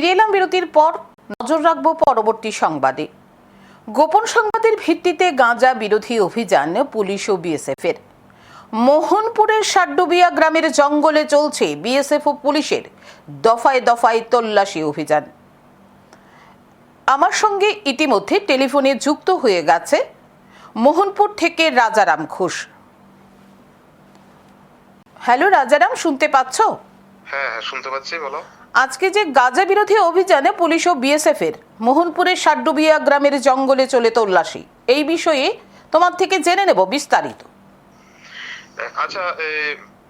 ফিরে এলাম বিরতির পর নজর রাখব পরবর্তী সংবাদে। গোপন সংবাদের ভিত্তিতে গাঁজা বিরোধী অভিযান পুলিশ ও বিএসএফ এর মোহনপুরের সাড্ডুবিয়া গ্রামের জঙ্গলে চলছে বিএসএফ ও পুলিশের দফায় দফায় তল্লাশি অভিযান। আমার সঙ্গে ইতিমধ্যে টেলিফোনে যুক্ত হয়ে গেছে মোহনপুর থেকে রাজারাম ঘোষ। হ্যালো, রাজারাম, শুনতে পাচ্ছ? হ্যাঁ হ্যাঁ শুনতে পাচ্ছি, বলো। আজকে যে গাজা বিরোধী অভিযানে পুলিশ ও বিএসএফ এর মোহনপুরের সাড্ডুবিয়া গ্রামের জঙ্গলে চলে তল্লাশি এই বিষয়ে তোমার থেকে জেনে নেব বিস্তারিত। আচ্ছা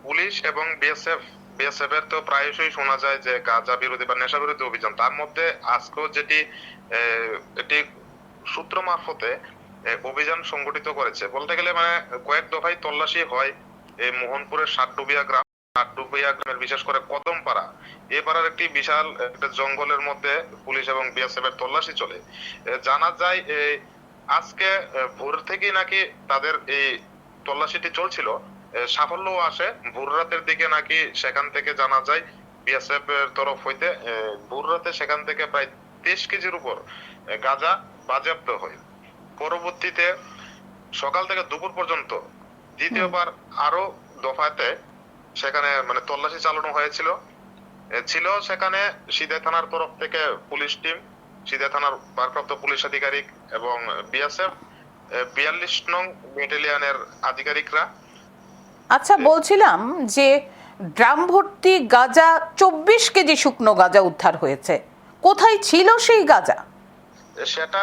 পুলিশ এবং বিএসএফ বিএসএফ এর তো প্রায়শই শোনা যায় যে গাজা বিরোধী বা নেশা বিরোধী অভিযান। তার মধ্যে আজকেও যেটি একটি সূত্র মারফতে অভিযান সংগঠিত করেছে। বলতে গেলে মানে কয়েক দফায় তল্লাশি হয় এই মোহনপুরের সাতডুবিয়া গ্রাম গ্রামের বিশেষ করে কদমপাড়া এ পাড়ার একটি বিশাল একটা জঙ্গলের মধ্যে পুলিশ এবং বিএসএফ এর তল্লাশি চলে। জানা যায় আজকে ভোর থেকেই নাকি তাদের এই তল্লাশিটি চলছিল। আসে। ভোর রাতের দিকে নাকি সেখান থেকে জানা যায় বিএসএফ এর তরফ হইতে ভোর রাতে সেখান থেকে প্রায় তেইশ কেজির উপর গাঁজা বাজেয়াপ্ত হয়। পরবর্তীতে সকাল থেকে দুপুর পর্যন্ত দ্বিতীয়বার আরও দফাতে সেখানে মানে তল্লাশি চালানো হয়েছিল। ছিল সেখানে সিদে থানার তরফ থেকে পুলিশ টিম সিদে থানার ভারপ্রাপ্ত পুলিশ আধিকারিক এবং বিএসএফ বিয়াল্লিশ নং ব্যাটালিয়নের আধিকারিকরা। আচ্ছা বলছিলাম যে ড্রাম ভর্তি গাজা চব্বিশ কেজি শুকনো গাজা উদ্ধার হয়েছে। কোথায় ছিল সেই গাজা? সেটা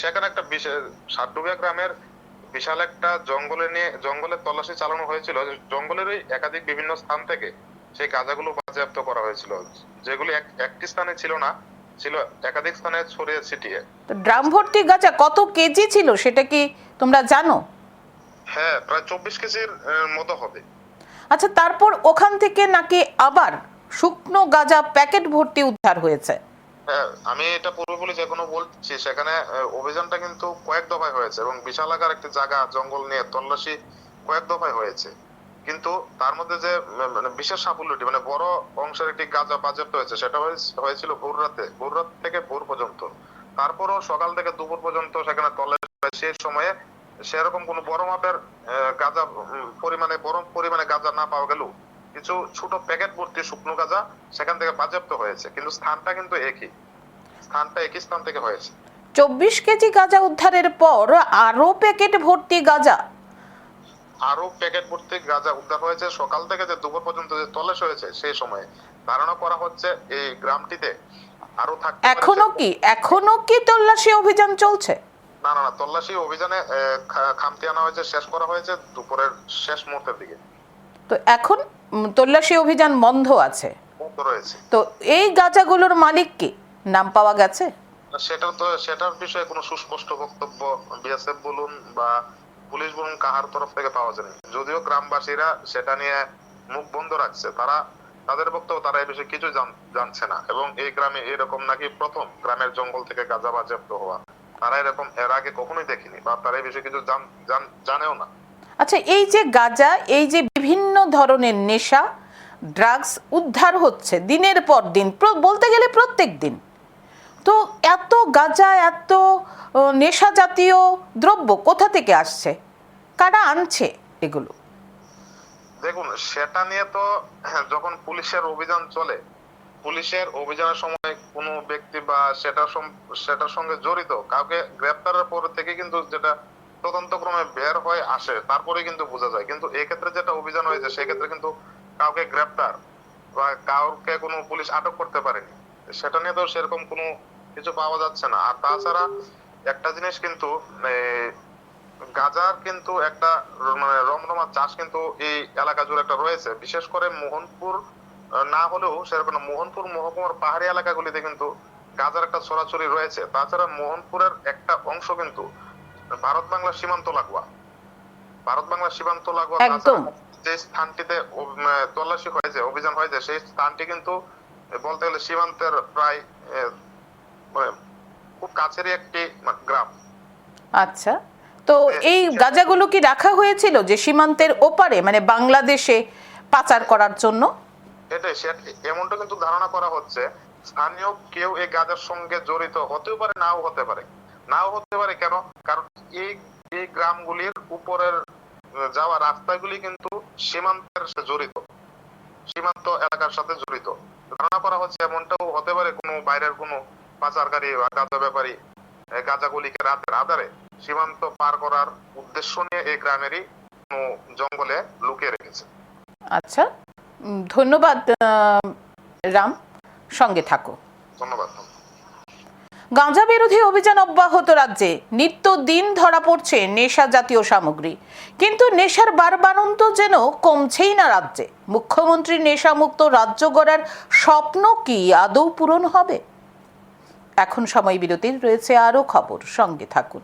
সেখানে একটা বিশেষ সাতডুবিয়া গ্রামের বিশাল একটা জঙ্গলে নিয়ে জঙ্গলের তল্লাশি চালানো হয়েছিল। জঙ্গলেরই একাধিক বিভিন্ন স্থান থেকে সেই গাঁজাগুলো বাজেয়াপ্ত করা হয়েছিল। যেগুলি এক- একটি স্থানে ছিল না ছিল একাধিক স্থানে ছড়িয়ে ছিটিয়ে। ড্রাম ভর্তি গাঁজা কত কেজি ছিল সেটা কি তোমরা জানো? হ্যাঁ প্রায় চব্বিশ কেজির মতো হবে। আচ্ছা তারপর ওখান থেকে নাকি আবার শুকনো গাঁজা প্যাকেট ভর্তি উদ্ধার হয়েছে? হ্যাঁ আমি এটা পূর্বে বলে যে কোনো বলছি। সেখানে অভিযানটা কিন্তু কয়েক দফায় হয়েছে এবং বিশাল আকার একটি জায়গা, জঙ্গল নিয়ে তল্লাশি কয়েক দফায় হয়েছে। কিন্তু তার মধ্যে যে মানে বিশেষ সাফল্যটি মানে বড় অংশের একটি গাঁজা বাজেপ্ত হয়েছে, সেটা হয়েছিল ভোর রাতে, ভোর রাত থেকে ভোর পর্যন্ত। তারপরও সকাল থেকে দুপুর পর্যন্ত সেখানে তল্লাশি হয়। সেই সময়ে সেরকম কোনো বড় মাপের গাঁজা পরিমাণে বড় পরিমাণে গাঁজা না পাওয়া গেলেও কিছু ছোট প্যাকেট ভর্তি শুকনো গাঁজা সেখান থেকে বাজেপ্ত হয়েছে কিন্তু স্থানটা কিন্তু একই। স্থানটা একই স্থান থেকে হয়েছে। চব্বিশ কেজি গাজা উদ্ধারের পর আরও প্যাকেট ভর্তি গাজা। আরও প্যাকেট ভর্তি গাঁজা উদ্ধার হয়েছে। সকাল থেকে যে দুপুর পর্যন্ত যে তল্লাশি হয়েছে সেই সময়ে ধারণা করা হচ্ছে এই গ্রামটিতে আরও থাকতে এখনও কি এখনও কি তল্লাশি অভিযান চলছে? না না না তল্লাশি অভিযানে খামতি আনা হয়েছে শেষ করা হয়েছে দুপুরের শেষ মুহূর্তের দিকে। তো এখন তল্লাশি অভিযান বন্ধ আছে। তো এই গাজাগুলোর মালিক কি? নাম পাওয়া গেছে? সেটা তো সেটার বিষয়ে কোনো সুস্পষ্ট বক্তব্য বিএসএফ বলুন বা পুলিশ বলুন কাহার তরফ থেকে পাওয়া যায়নি। যদিও গ্রামবাসীরা সেটা নিয়ে মুখ বন্ধ রাখছে তারা তাদের বক্তব্য তারা এই বিষয়ে কিছু জানছে না। এবং এই গ্রামে এরকম নাকি প্রথম গ্রামের জঙ্গল থেকে গাঁজা বাজেয়াপ্ত হওয়া। তারা এরকম এর আগে কখনোই দেখেনি বা তারা এই বিষয়ে কিছু জান- জান- জানেও না। আচ্ছা এই যে গাজা, এই যে বিভিন্ন ধরনের নেশা ড্রাগস উদ্ধার হচ্ছে দিনের পর দিন বলতে গেলে প্রত্যেক দিন। তো এত গাজা, এত নেশা জাতীয় দ্রব্য কোথা থেকে আসছে? কারা আনছে এগুলো? দেখুন, সেটা নিয়ে তো যখন পুলিশের অভিযান চলে, পুলিশের অভিযানের সময় কোনো ব্যক্তি বা সেটা সেটার সঙ্গে জড়িত, কাউকে গ্রেপ্তারের পর থেকে কিন্তু যেটা তদন্ত ক্রমে বের হয়ে আসে তারপরে কিন্তু বোঝা যায়। কিন্তু এক্ষেত্রে যেটা অভিযান হয়েছে, সেক্ষেত্রে কিন্তু কাউকে গ্রেপ্তার বা কাউকে কোনো পুলিশ আটক করতে পারেনি। সেটা নিয়ে তো সেরকম কোনো কিছু পাওয়া যাচ্ছে না। আর তাছাড়া একটা জিনিস কিন্তু গাজার কিন্তু একটা মানে রমরমা চাষ কিন্তু এই এলাকা জুড়ে একটা রয়েছে। বিশেষ করে মোহনপুর না হলেও সেরকম মোহনপুর মহকুমার পাহাড়ি এলাকাগুলিতে কিন্তু গাজার একটা ছড়াছড়ি রয়েছে। তাছাড়া মোহনপুরের একটা অংশ কিন্তু ভারত বাংলা সীমান্ত লাগোয়া। ভারত বাংলা সীমান্ত লাগোয়া একদম। যে স্থানটিতে তল্লাশি হয়েছে অভিযান হয়েছে সেই স্থানটি কিন্তু বলতে গেলে সীমান্তের প্রায় মানে খুব কাছেরই একটি গ্রাম। আচ্ছা। তো এই গাজাগুলো কি রাখা হয়েছিল যে সীমান্তের ওপারে মানে বাংলাদেশে পাচার করার জন্য? এটাই এমনটা কিন্তু ধারণা করা হচ্ছে। স্থানীয় কেউ এই গাজার সঙ্গে জড়িত হতেও পারে নাও হতে পারে। নাও হতে পারে কেন? কারণ এই এই গ্রামগুলির উপরের যাওয়া রাস্তাগুলি কিন্তু সীমান্তের সাথে জড়িত। সীমান্ত এলাকার সাথে জড়িত। ধারণা করা হচ্ছে এমনটাও হতে পারে কোনো বাইরের কোনো পাচারকারী বা গাঁজা ব্যাপারী গাঁজাগুলিকে রাতের আধারে সীমান্ত পার করার উদ্দেশ্য নিয়ে এই গ্রামেরই কোনো জঙ্গলে লুকিয়ে রেখেছে। আচ্ছা ধন্যবাদ রাম। সঙ্গে থাকো। ধন্যবাদ। গাঁজা বিরোধী অভিযান অব্যাহত রাজ্যে। নিত্য দিন ধরা পড়ছে নেশা জাতীয় সামগ্রী। কিন্তু নেশার বারবারন্ত যেন কমছেই না রাজ্যে। মুখ্যমন্ত্রী নেশামুক্ত রাজ্য গড়ার স্বপ্ন কি আদৌ পূরণ হবে? এখন সময় বিরতির, রয়েছে আরও খবর। সঙ্গে থাকুন।